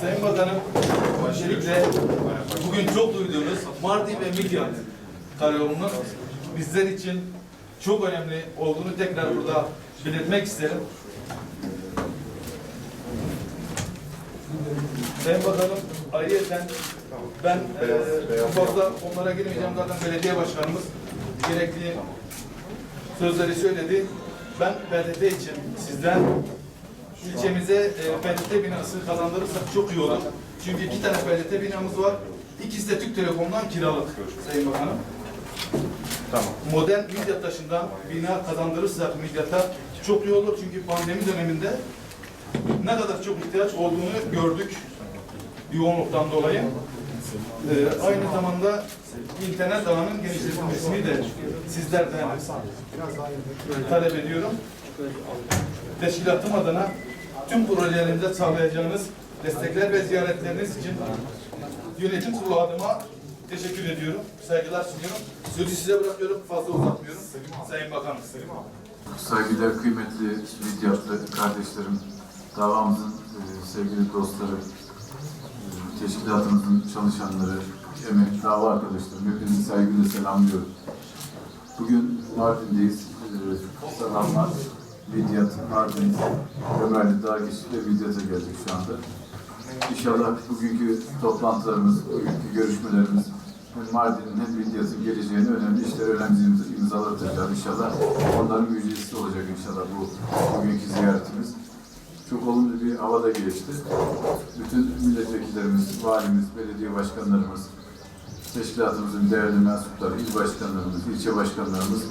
Sayın Bakanım, öncelikle bugün çok duyduğunuz Mardin ve Midyat karayolunun bizler için çok önemli olduğunu tekrar burada belirtmek isterim. Sayın Bakanım, ayrıyeten ben eee fazla onlara girmeyeceğim zaten belediye başkanımız gerekli sözleri söyledi. Ben PTT için sizden ilçemize e, PTT binası kazandırırsak çok iyi olur. Çünkü iki tane PTT binamız var. İkisi de Türk Telekom'dan kiralık Sayın Bakanım. Tamam. Modern Midyat taşından bina kazandırırsak Midyat'a çok iyi olur. Çünkü pandemi döneminde ne kadar çok ihtiyaç olduğunu gördük yoğunluktan dolayı. Ee, aynı zamanda internet ağının genişletilmesini de sizlerden talep ediyorum. Teşkilatım adına tüm projelerimize sağlayacağınız destekler ve ziyaretleriniz için yönetim kurulu adıma teşekkür ediyorum. Saygılar sunuyorum. Sözü size bırakıyorum. Fazla uzatmıyorum. Sayın Bakanım. Saygıdeğer kıymetli Midyatlı kardeşlerim, davamızın e, sevgili dostları, e, teşkilatımızın çalışanları, emek dava arkadaşlarım, hepinizi saygıyla selamlıyorum. Bugün Mardin'deyiz. E, Selamlar. Midyat, Mardin, Ömerli, ve Midyat'a geldik şu anda. İnşallah bugünkü toplantılarımız, bugünkü görüşmelerimiz hem Mardin'in hem Midyat'ın geleceğine önemli işler, imza- imzalar atacağız. İnşallah onların müjdesi olacak inşallah bu bugünkü ziyaretimiz. Çok olumlu bir havada geçti. Bütün milletvekillerimiz, valimiz, belediye başkanlarımız, teşkilatımızın değerli mensupları, il başkanlarımız, ilçe başkanlarımız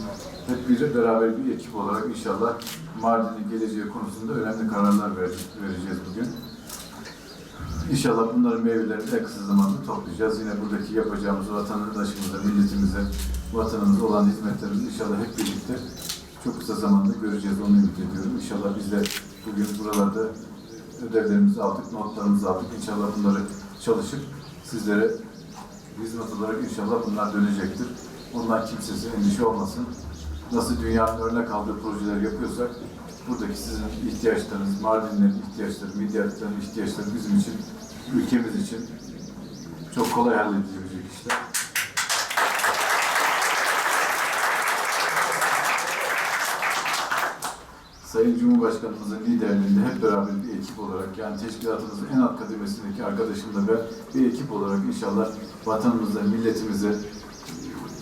hep bir beraber bir ekip olarak inşallah Mardin'in geleceği konusunda önemli kararlar vereceğiz, bugün. İnşallah bunların meyvelerini en kısa zamanda toplayacağız. Yine buradaki yapacağımız vatandaşımıza, milletimize, vatanımıza olan hizmetlerimizi inşallah hep birlikte çok kısa zamanda göreceğiz. Onu ümit ediyorum. İnşallah biz de bugün buralarda ödevlerimizi aldık, notlarımızı aldık. İnşallah bunları çalışıp sizlere hizmet olarak inşallah bunlar dönecektir. Ondan kimsesi endişe olmasın. Nasıl dünyanın örnek aldığı projeler yapıyorsak buradaki sizin ihtiyaçlarınız, Mardinlerin ihtiyaçları, Midyatların ihtiyaçları bizim için, ülkemiz için çok kolay halledilecek işler. Sayın Cumhurbaşkanımızın liderliğinde hep beraber bir ekip olarak yani teşkilatımızın en alt kademesindeki arkadaşımla ve bir ekip olarak inşallah vatanımıza, milletimize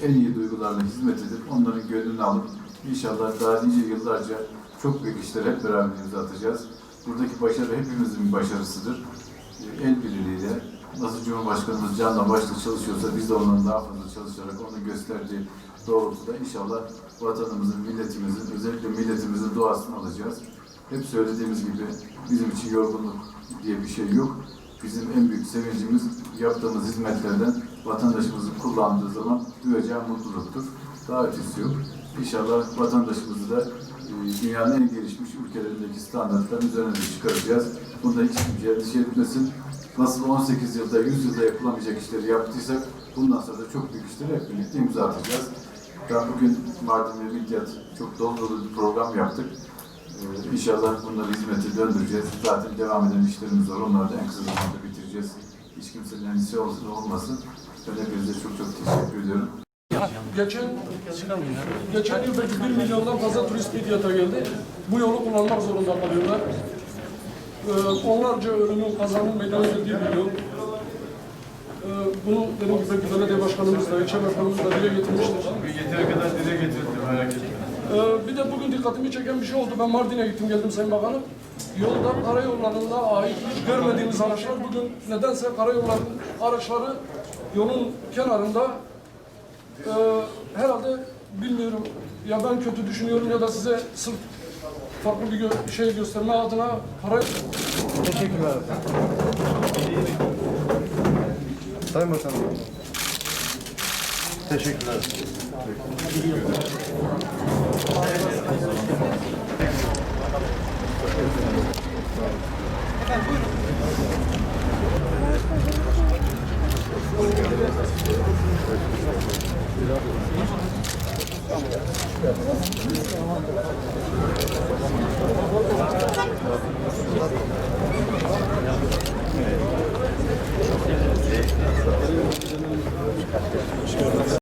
en iyi duygularla hizmet edip onların gönlünü alıp inşallah daha nice yıllarca çok büyük işler hep beraber imza atacağız. Buradaki başarı hepimizin bir başarısıdır. El birliğiyle nasıl Cumhurbaşkanımız canla başla çalışıyorsa biz de ondan daha fazla çalışarak onun gösterdiği doğrultuda inşallah vatanımızın, milletimizin, özellikle milletimizin duasını alacağız. Hep söylediğimiz gibi bizim için yorgunluk diye bir şey yok. Bizim en büyük sevincimiz yaptığımız hizmetlerden vatandaşımızın kullandığı zaman duyacağı mutluluktur. Daha ötesi yok. İnşallah vatandaşımızı da e, dünyanın en gelişmiş ülkelerindeki standartların üzerine çıkaracağız. Bunda hiç kimse endişe etmesin. Nasıl 18 yılda, 100 yılda yapılamayacak işleri yaptıysak bundan sonra da çok büyük işleri hep birlikte imza atacağız. Ben bugün Mardin ve Midyat çok dolu dolu bir program yaptık. Ee, inşallah bunları hizmete döndüreceğiz. Zaten devam eden işlerimiz var. Onları da en kısa zamanda bitireceğiz. Hiç kimsenin endişe olsun, olmasın. Ben hepinize çok çok teşekkür ediyorum. Geçen, geçen yıl belki 1 milyondan fazla turist Midyat'a geldi. Bu yolu kullanmak zorunda kalıyorlar. Ee, onlarca ölümün, kazanın meydana geldiği bir. Ee, bunu dediğim gibi belediye başkanımız da, ilçe başkanımız da dile getirmiştir. Yeteri kadar dile getirdim merak etmeyin. Ee, bir de bugün dikkatimi çeken bir şey oldu. Ben Mardin'e gittim geldim Sayın Bakanım. Yolda karayollarında ait hiç görmediğimiz araçlar bugün nedense karayollarının araçları yolun kenarında Ee, herhalde bilmiyorum ya ben kötü düşünüyorum ya da size sırf farklı bir gö- şey gösterme adına para Teşekkürler. Sayın Bakanım. Teşekkürler.